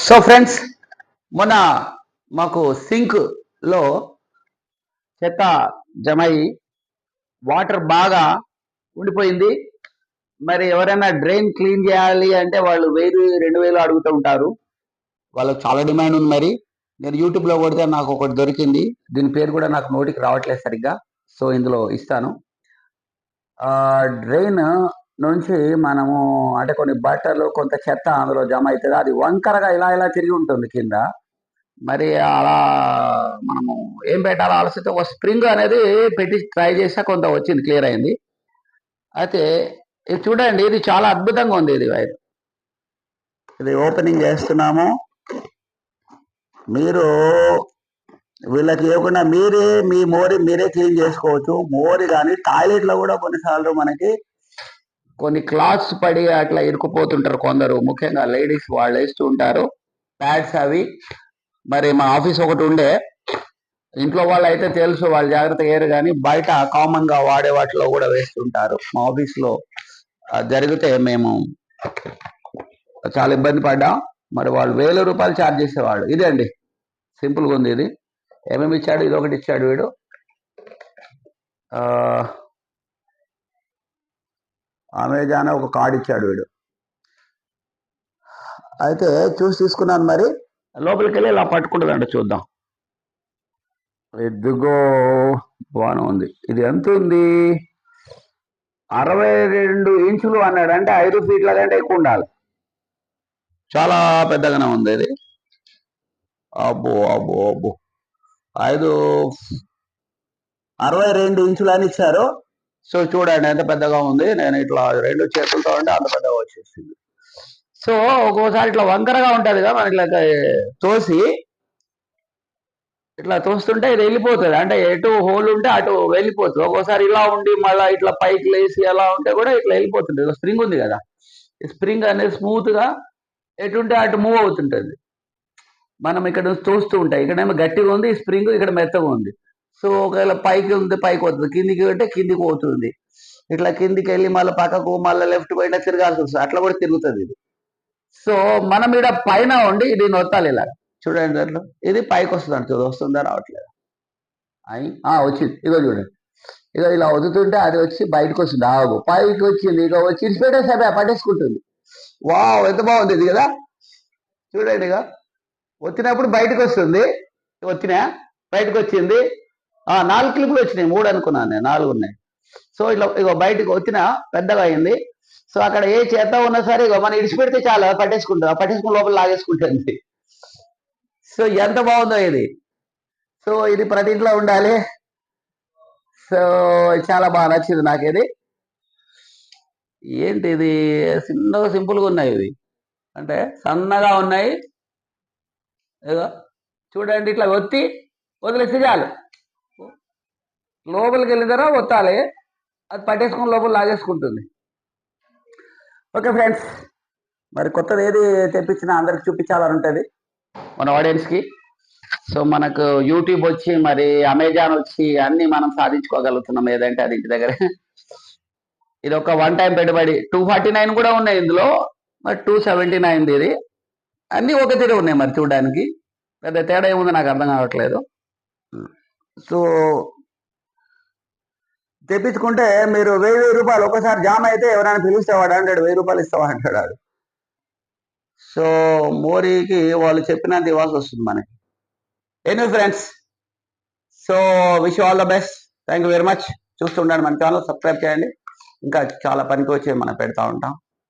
So friends మొన్న మాకు సింక్లో చెత్త జమై వాటర్ బాగా ఉండిపోయింది. మరి ఎవరైనా డ్రైన్ క్లీన్ చేయాలి అంటే వాళ్ళు వెయ్యి రెండు వేలు అడుగుతూ ఉంటారు. వాళ్ళకి చాలా డిమాండ్ ఉంది మరి. నేను యూట్యూబ్లో కొడితే నాకు ఒకటి దొరికింది. దీని పేరు కూడా నాకు నోటికి రావట్లేదు సరిగ్గా. సో ఇందులో ఇస్తాను. డ్రైన్ నుంచి మనము అంటే కొన్ని బట్టలు కొంత చెత్త అందులో జమ అవుతుంది అది వంకరగా ఇలా ఇలా తిరిగి ఉంటుంది కింద. మరి అలా మనము ఏం పెట్టాలో ఆలోచిస్తే ఒక స్ప్రింగ్ అనేది పెట్టి ట్రై చేస్తే కొంత వచ్చింది క్లియర్ అయింది. అయితే ఇది చూడండి ఇది చాలా అద్భుతంగా ఉంది ఇది వైర్. ఇది ఓపెనింగ్ చేస్తున్నాము. మీరు వీళ్ళకి ఇవ్వకుండా మీరే మీ మోరి మీరే క్లీన్ చేసుకోవచ్చు. మోరి కానీ టాయిలెట్లో కూడా కొన్నిసార్లు మనకి కొన్ని క్లాత్స్ పడి అట్లా ఇరుకుపోతుంటారు కొందరు. ముఖ్యంగా లేడీస్ వాళ్ళు వేస్తూ ఉంటారు ప్యాడ్స్ అవి. మరి మా ఆఫీస్ ఒకటి ఉండే. ఇంట్లో వాళ్ళు అయితే తెలుసు వాళ్ళు జాగ్రత్త వేయరు కానీ బయట కామన్గా వాడే వాటిలో కూడా వేస్తుంటారు. మా ఆఫీస్లో జరిగితే మేము చాలా ఇబ్బంది పడ్డాం. మరి వాళ్ళు వేల రూపాయలు ఛార్జ్ చేసేవాళ్ళు. ఇదే అండి. సింపుల్గా ఉంది ఇది. ఏమేమి ఇచ్చాడు? ఇది ఒకటి ఇచ్చాడు వీడు. ఆ, అమెజాన్ ఒక కార్డు ఇచ్చాడు వీడు. అయితే చూసి తీసుకున్నాను మరి. లోపలికి వెళ్ళి ఇలా పట్టుకుంటుందంట చూద్దాం. ఎద్దుగో బాగానే ఉంది. ఇది ఎంత ఉంది? అరవై రెండు ఇంచులు అన్నాడు. అంటే ఐదు ఫీట్ల కంటే ఎక్కువ ఉండాలి. చాలా పెద్దగానే ఉంది ఇది. అబ్బో అబ్బో అబ్బో. ఐదు అరవై రెండు ఇంచులు అని ఇచ్చారు. సో చూడండి ఎంత పెద్దగా ఉంది. నేను ఇట్లా రెండు చేతులతో అంటే అంత పెద్దగా వచ్చేసింది. సో ఒక్కోసారి ఇట్లా వంకరగా ఉంటుంది కదా మనకి ఇట్లా తోసి ఇట్లా తోస్తుంటే ఇది వెళ్ళిపోతుంది. అంటే ఎటు హోల్ ఉంటే అటు వెళ్ళిపోతుంది. ఒక్కోసారి ఇలా ఉండి మళ్ళీ ఇట్లా పైకి లేసి ఎలా ఉంటే కూడా ఇట్లా వెళ్ళిపోతుంది. స్ప్రింగ్ ఉంది కదా. ఈ స్ప్రింగ్ అనేది స్మూత్గా ఎటు ఉంటే అటు మూవ్ అవుతుంటుంది. మనం ఇక్కడ నుంచి తోస్తూ ఉంటాయి. ఇక్కడేమో గట్టిగా ఉంది ఈ స్ప్రింగ్ ఇక్కడ మెత్తగా ఉంది. సో ఒకవేళ పైకి ఉంది పైకి వస్తుంది కిందికి అంటే కిందికి పోతుంది. ఇట్లా కిందికి వెళ్ళి మళ్ళీ పక్కకు మళ్ళీ లెఫ్ట్ పైన తిరగాల్సి వస్తుంది. అట్లా కూడా తిరుగుతుంది ఇది. సో మనం ఇక్కడ పైన ఉండి ఇది నొత్తాలి ఇలా. చూడండి అట్లా. ఇది పైకి వస్తుంది అంటే వస్తుందా రావట్లేదు? ఆ, వచ్చింది. ఇగో చూడండి. ఇగో ఇలా వదుతుంటే అది వచ్చి బయటకు వస్తుంది. ఆగు. పైకి వచ్చింది. ఇక వచ్చి ఇన్స్పెక్టర్ సభ పట్టేసుకుంటుంది. వావ్ ఎంత బాగుంది ఇది కదా. చూడండి ఇక వచ్చినప్పుడు బయటకు వస్తుంది. వచ్చినా బయటకు వచ్చింది. నాలుగు క్లిప్లు వచ్చినాయి. మూడు అనుకున్నాను నేను. నాలుగు ఉన్నాయి. సో ఇట్లా ఇగో బయటకు వచ్చిన పెద్దగా అయింది. సో అక్కడ ఏ చేత ఉన్నా సరే ఇగో మనం ఇడిచిపెడితే చాలా. పట్టేసుకుంటుంది పట్టేసుకుని లోపల లాగేసుకుంటుంది సో ఎంత బాగుందో ఇది. సో ఇది ప్రతి ఇంట్లో ఉండాలి. సో చాలా బాగా నచ్చింది నాకు ఇది. ఏంటి ఇది? చిన్నగా సింపుల్గా ఉన్నాయి ఇది అంటే సన్నగా ఉన్నాయి. ఏదో చూడండి ఇట్లా ఒత్తి వదిలేస్తే చాలు. లోపలికి వెళ్ళిన తర్వాత ఒత్తాలి అది పట్టేసుకుని లోపల లాగేసుకుంటుంది. ఓకే ఫ్రెండ్స్ మరి కొత్తది ఏది తెప్పించినా అందరికి చూపించాలని ఉంటుంది మన ఆడియన్స్కి. సో మనకు యూట్యూబ్ వచ్చి మరి అమెజాన్ వచ్చి అన్ని మనం సాధించుకోగలుగుతున్నాం ఏదంటే అది ఇంటి దగ్గర. ఇది ఒక వన్ టైం పెట్టుబడి. టూ ఫార్టీ నైన్ కూడా ఉన్నాయి ఇందులో మరి టూ సెవెంటీ నైన్ ఇది. అన్నీ ఒక తీరే ఉన్నాయి మరి చూడడానికి. పెద్ద తేడా ఏముందో నాకు అర్థం కావట్లేదు. సో తెప్పించుకుంటే మీరు వెయ్యి వెయ్యి రూపాయలు ఒకసారి జామ అయితే ఎవరైనా పిలిస్తే వాడు అంటాడు వెయ్యి రూపాయలు ఇస్తావా అంటాడు వాడు. సో మోరీకి వాళ్ళు చెప్పినంత ఇవ్వాల్సి వస్తుంది మనకి. Any friends so wish all the best thank you very much చూస్తుండండి మన ఛానల్ సబ్స్క్రైబ్ చేయండి. ఇంకా చాలా పనికి వచ్చి మనం పెడతా ఉంటాం.